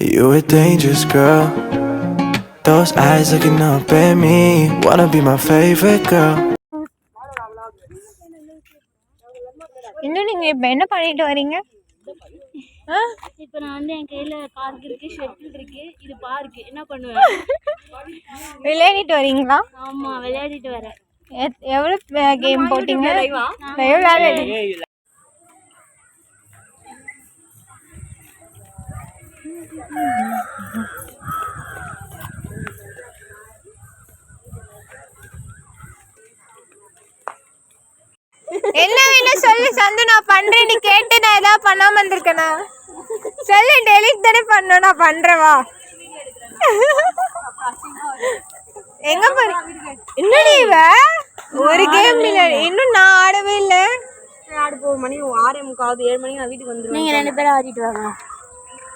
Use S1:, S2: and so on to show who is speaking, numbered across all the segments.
S1: You a dangerous girl. Those eyes looking up at me. Wanna be my favorite girl.
S2: இன்னும் நீங்க இப்ப என்ன பண்ணிட்டு வரீங்க? ஆ?
S3: இப்போ நான் வந்து என் கையில் கார்க் இருக்கு ஷட்டில் இருக்கு. இது பார்க்கு என்ன பண்ணுவேன்
S2: விளையாடிட்டு வரீங்களா?
S3: ஆமாம் விளையாடிட்டு வரேன்.
S2: எவ்வளவு கேம் போட்டீங்க? லைவ் விளையாடி என்ன வேணும் சொல்லு சந்து நான் பண்றேன். நீ கேட்டு நான் ஏதாவது பண்ணாம இருந்திருக்கேனா? சொல்லு டெலிட் தானே பண்ணணும். நான் பண்றவா எங்க போற என்னடி இவ? ஒரு கேம் இல்ல. இன்னும் நான் ஆடவே இல்ல.
S3: ஆடு போக மணி ஆறே முக்காவது ஏழு மணிக்கு நான் வீட்டுக்கு வந்துடுவேன் நீங்கள் ரெண்டு பேரும் ஆடிட்டு வாங்க.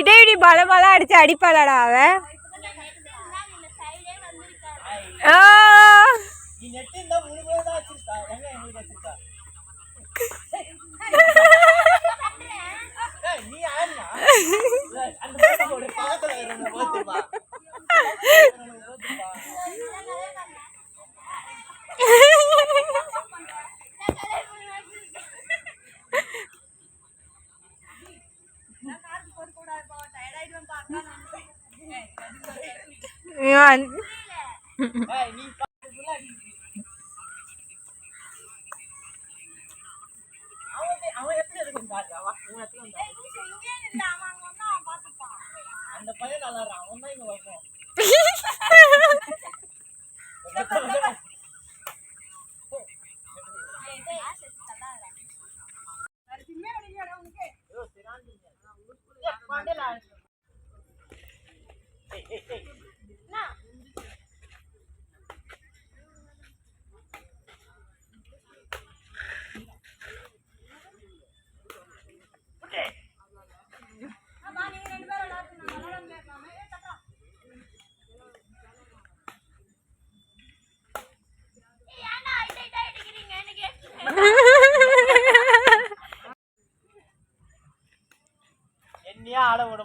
S2: அவகிட்ட இப்படி பல பலம் அடிச்சு அடிப்பாளடா அவ நீ
S4: என்னையே ஆட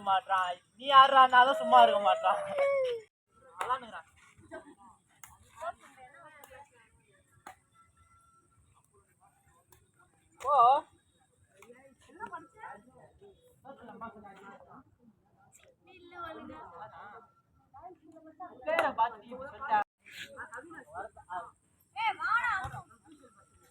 S4: மாட்டான் நீ ஆடுறானாலும் சும்மா இருக்க மாட்டான் விளாண்டுக்கிறான் ஓ பேரை பார்த்து சொல்லிட்டா ஏய் ஆடுனா பாரு ஒரு பொண்ணு கூட விட மாட்டேன்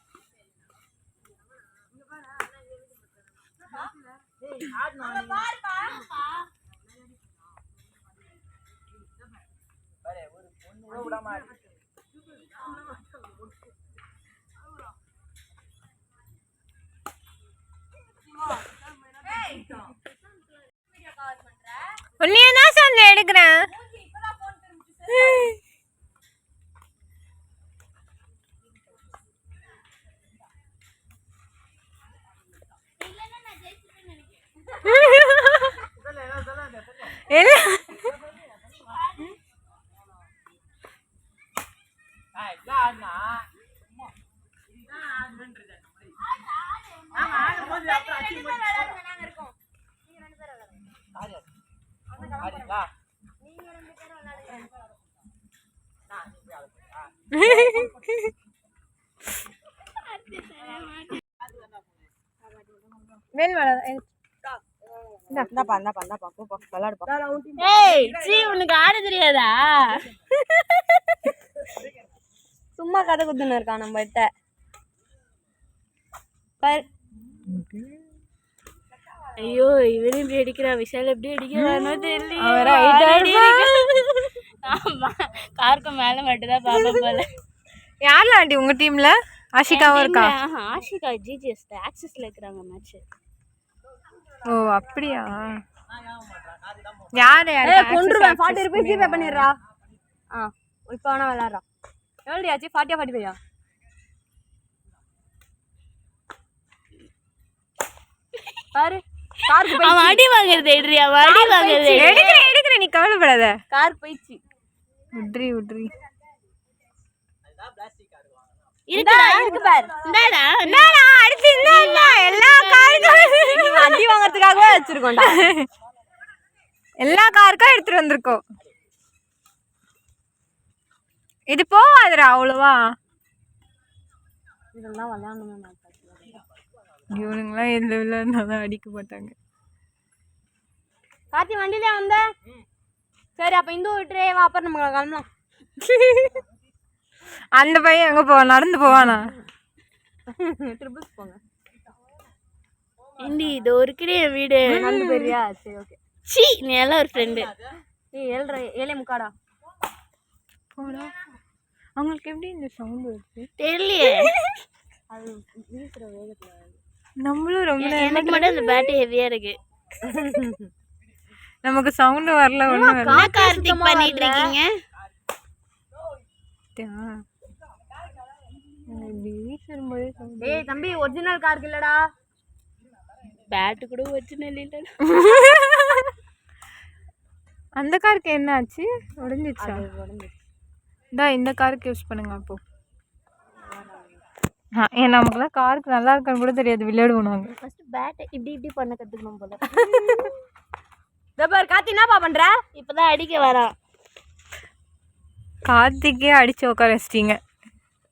S2: உன்னையே தான் சந்தை எடுக்கிறேன். என்ன
S4: ஏய் இதெல்லாம் ஆடுனா இதுதான் ஆடுன்றது அந்த மாதிரி நாங்க ஆடும்போது அப்புறம் அச்சீவ்மெண்ட் ஆடு ஆடுங்களா நான் நீ போய் ஆடு. ஆ.
S2: வேணுமாடா
S3: இந்தாப்பா இந்தாப்பா இந்தாப்பா போப்பா விளாடுப்பா
S5: ஏய் சீ உனக்கு ஆட தெரியாதா?
S3: சும்மா கதை குத்துன்னு இருக்கான் நம்ம கிட்ட? பாரு.
S5: ஐயோ இவரு இப்படி அடிக்கிறா விஷால் எப்படி அடிக்கிறானோ தெரியல
S2: அவர் height ஆ
S5: ஆமா காருக்கு மேல மட்டும் தான் பாப்பா போல.
S2: யாரெல்லாம் ஆண்டி உங்க டீம்ல ஆஷிகாவும் இருக்கா?
S5: ஆஹா, ஆஷிகா ஜிஜிஎஸ் ஆக்சிஸ்ல இருக்கிறாங்க மேட்ச்
S2: ஓ அப்படியா? யாரு யாரு
S3: கொன்றுவேன் ஃபார்ட்டி ருபீஸ் ஜிபே பண்ணிடுறா. ஆ இப்போ வேணா விளாட்றா எவ்வளோ ஆச்சு? ஃபார்ட்டியா ஃபார்ட்டி ஃபைவா பாரு காருக்கு போய்
S5: அவன் அடி வாங்குறது அடி வாங்குறது
S2: எடுக்கிறேன் எடுக்கிறேன் நீ கவலைப்படாத.
S3: கார் போயிடுச்சு.
S2: விட்ரி விட்ரி
S5: இருக்குடா
S3: இருக்கு பாரு.
S5: இந்தாடா
S2: என்னடா அடுத்து என்ன எல்லா காருக்கும்
S3: அடி வாங்குறதுக்காகவே வச்சிருக்கோம்டா.
S2: எல்லா காருக்கும் எடுத்துட்டு வந்திருக்கோம். இது போவாதுடா அவ்வளவா?
S3: இதெல்லாம் விளையாடணும்
S2: இவனுங்களாம் எந்த விளையாடுனாதான் அடிக்க மாட்டாங்க.
S3: கார்த்தி வண்டியில வந்த? சரி அப்ப இந்த விட்டுறே வா அப்புறம் நம்ம கிளம்பலாம்.
S2: அந்த பையன் எங்க போவான்? நடந்து போவானா?
S3: ட்ரிபிள்ஸ் போங்க
S5: ஏண்டி இது ஒருக்கடி என் வீடு.
S3: நடந்து போயிரியா சரி ஓகே
S5: சி நீ எல்லாம் ஒரு ஃப்ரெண்டு
S3: ஏய் ஏழ்ரை ஏழே முக்காடா?
S2: போடா. அவங்களுக்கு எப்படி இந்த சவுண்ட் வருது?
S5: தெரியலையே.
S3: அது வீசுற வேகத்துல
S2: நம்மளும் ரொம்ப
S5: எனக்கு மட்டும் அந்த பேட்டு ஹெவியா இருக்கு.
S2: நமக்கு சவுண்ட் வரல
S5: என்ன கார்த்திக் பண்ணிட்டு இருக்கீங்க.
S3: ஏய் தம்பி ஒரிஜினல் காருக்கு இல்லடா.
S5: பேட்டு கூட வச்சு நெல்லிட்ட
S2: அந்த காருக்கு என்ன ஆச்சு? உடஞ்சிச்சா? இந்தா இந்த காருக்கு யூஸ் பண்ணுங்க அப்போ. ஏன் நமக்குலாம் காருக்கு நல்லா இருக்கான்னு கூட தெரியாது. விளையாடுவோம் நாங்கள்
S5: ஃபர்ஸ்ட் பேட்டை இப்படி இப்படி பண்ண கத்துக்கணும் போல.
S3: இதோ பாரு கார்த்தி என்னப்பா பண்ற?
S5: இப்பதான் அடிக்க வரான்.
S2: கார்த்திக்கே அடிச்சு உட்கார வச்சிட்டீங்க
S3: பாரு என்னப்பா ஐயோ
S5: தெரியாத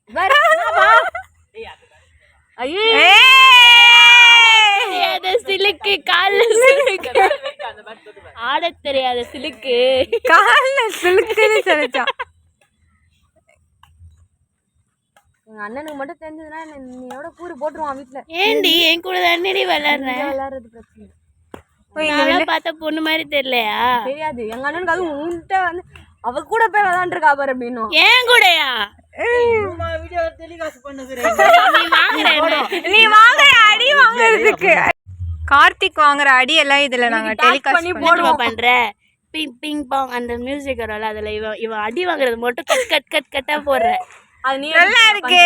S5: சிலுக்கு கால்ல சிலுக்கு. ஆடத் தெரியாத சிலுக்கு.
S2: காலில் சிலுக்குன்னு சொல்லிச்சா
S3: எங்க அண்ணனுக்கு மட்டும் தெரிஞ்சதுன்னா என்ன- நீயோட கூறு போட்டுருவான் வீட்டுல
S5: ஏண்டி என் கூட தானே விளையாடுறேன்
S3: விளையாடுறது பிரச்சனை.
S5: நல்லா பார்த்தா பொண்ணு மாதிரி தெரியலையா?
S3: தெரியாது. எங்க அண்ணனுக்கு அதுவும் உன்கிட்ட வந்து அவ கூட போய் விளையாண்டுருக்கா பாரு அப்படின்னும்
S5: ஏன் கூடயா? நீ வாங்குறேன்
S2: நீ வாங்குற அடி வாங்குறதுக்கு. கார்த்திக் வாங்குற அடி எல்லாம் இதுல நாங்க டெலிகாஸ்ட் பண்ணி
S5: போடுவா பண்ற? பிங் பிங் பாங் அந்த மியூசிக் வரும்ல அதுல இவன் இவன் அடி வாங்குறது மட்டும் கட் கட் கட் கட்டா போடுற.
S3: அது நீ
S2: நல்லா இருக்கு.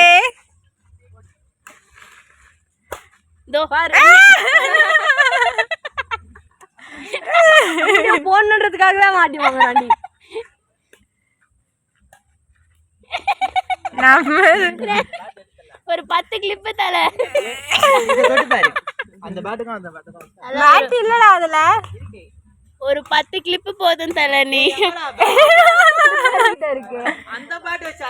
S5: இதோ.
S3: பாரு. போடணுன்றதுக்காக தான் மாட்டி வாங்குறாண்டி
S2: நம்ம
S5: ஒரு பத்து கிளிப்பு தல.
S4: அந்த பாட்டுக்கும் அந்த பாட்டுக்கும்
S2: பேட் இல்லடா அதுல.
S5: ஒரு பத்து கிளிப்பு போதும் தல நீ.
S4: அந்த பாட்டு வச்சு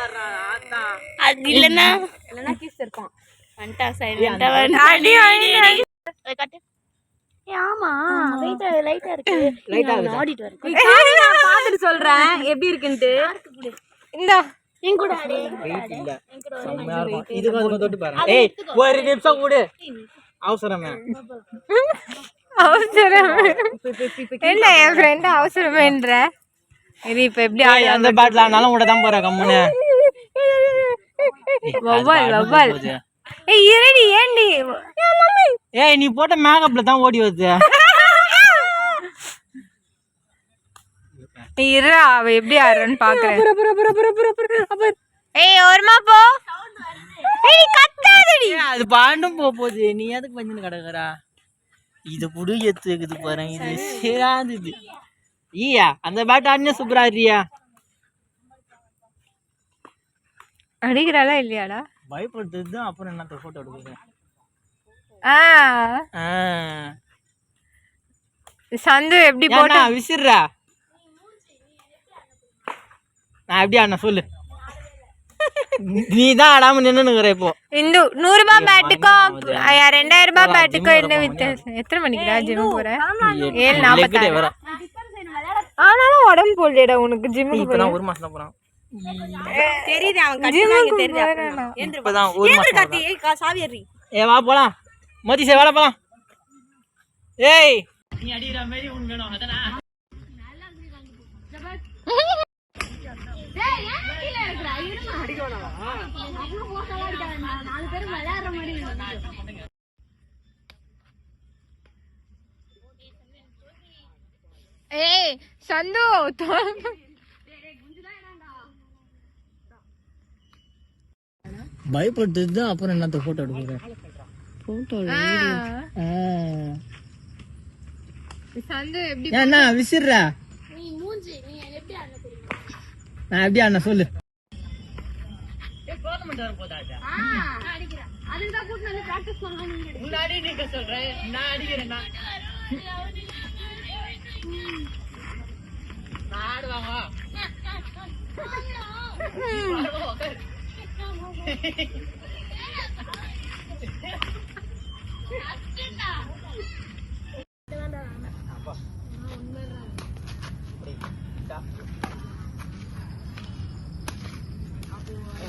S5: அது இல்லைன்னா
S3: இல்லைன்னா கிஸ் இருப்பான்.
S5: வந்துட்டான் சைலண்டா வந்துட்டான் அதை காட்டு. ஆமா லைட்டா லைட்டா இருக்கு. லைட்டா ஆடிட்டு வரேன்.
S3: நான் பார்த்துட்டு சொல்றேன். எப்படி இருக்குன்ட்டு?
S2: இந்தா.
S4: தொட்டு பாருங்க. ஏய் ஒரு நிமிஷம் கூடு அவசரமே.
S2: அவசரம். என்ன என் ஃப்ரெண்ட் அவசரமேன்ற? இது இப்ப எப்படி
S4: அந்த பாட்டில் ஆனாலும் கூட தான் போற
S2: வவ்வால் வவ்வால். ஏய் இருடி ஏண்டி?
S4: ஏய் நீ போட்ட மேக்கப்ல தான் ஓடி வருது.
S2: ஏய், இருடா அவ எப்படி ஆடுறான்னு பாக்குறேன். ஏய் ஓரமா போ. ஏய் கத்தாதடி.
S4: ஏய், அது பாண்டும் போக போகுது நீ எதுக்கு வந்து கிடக்குறா? இது புடு எத்துக்குது பாரு இது சேராது ஈயா அந்த பேட் ஆடினே சூப்பரா இருக்கியா
S2: அடிக்கிறாளா இல்லையாடா?
S4: பயப்படுத்துறது தான் அப்புறம் என்னத்த போட்டோ எடுக்குறேன்
S2: ஆ.
S4: ஆ.
S2: சந்து எப்படி போட்டு?
S4: விசிறா. நான் எப்படி ஆடின சொல்லு?
S3: நீ தான் ஆடாம நின்னுங்கிற இப்போ.
S2: இந்து நூறு ரூபாய் பேட்டுக்கும் ஐயா, ரெண்டாயிரம் ரூபாய் பேட்டுக்கும் என்ன வித்தியாசம். எத்தனை மணிக்குடா ஜிம் போற? ஏழு நாற்பத்தாறு.
S3: வர.
S2: ஆனாலும் உடம்பு போடலடா உனக்கு ஜிம்முக்கு
S3: இப்பதான் ஒரு மாசம் தான் போறான்.
S6: தெரியுது அவன்?
S3: இப்பதான் ஒரு மாசம் ஏ வா போலாம். மோதி சே வாடா போலாம். ஏய். நீ அடிக்கிற மாதிரி உன் வேணும் அதானா
S2: ஏய் சந்து
S3: பயப்பட்டு தான் அப்புறம் என்னத்த போட்டோ எடுக்கிறேன்
S2: ஆ, சந்து எப்படி
S3: என்ன விசிறா. நான் எப்படி அண்ணா சொல்லு. முன்னாடி நீங்க சொல்றேன் நான் அடிக்கிறேன் நான் நான் ஆடுவாங்க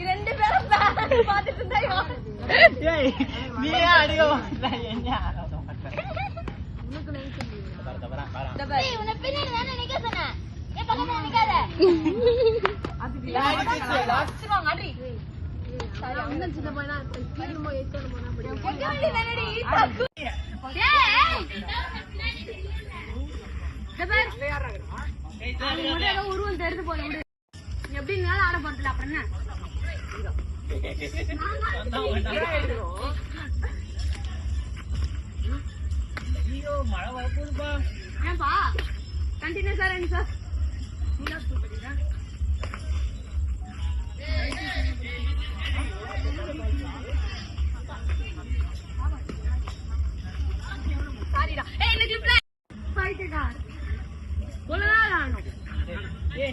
S3: சரி, ஆடு போடு ஏய் நீ அடிக்க மாட்டா என்ன
S4: உருவம் தெரிந்து போய் விடு எப்படி இருந்தாலும் ஆட போறதுல அப்புறம் என்ன?
S3: ஐயோ மழை வரப்போகுதுப்பா
S4: ஏன்பா கண்டினியூஸா ரெண்டு சார்
S3: ஏய்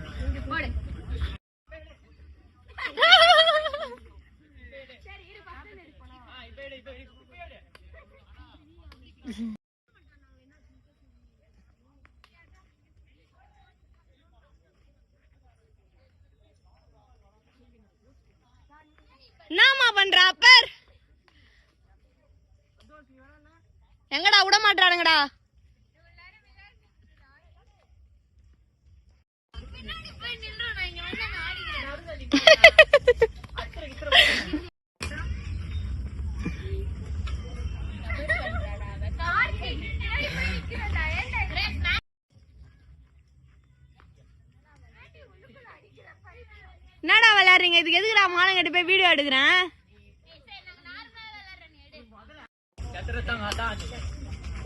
S3: அங்கடா
S4: என்னம்மா பண்ற அப்பர் எங்கடா விட மாட்டானுங்கடா என்னடா விளையாடுறீங்க? இதுக்கு எதுக்குடா மானம் கட்டி போய் வீடியோ எடுக்கிறேன்?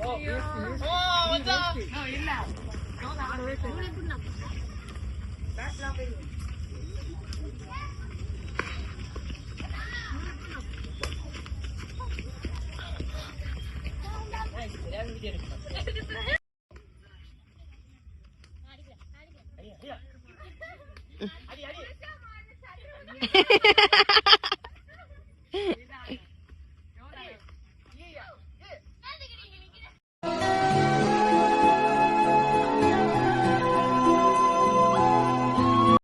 S4: Oh, what's up? No, you're not. Don't have to. I'm
S3: going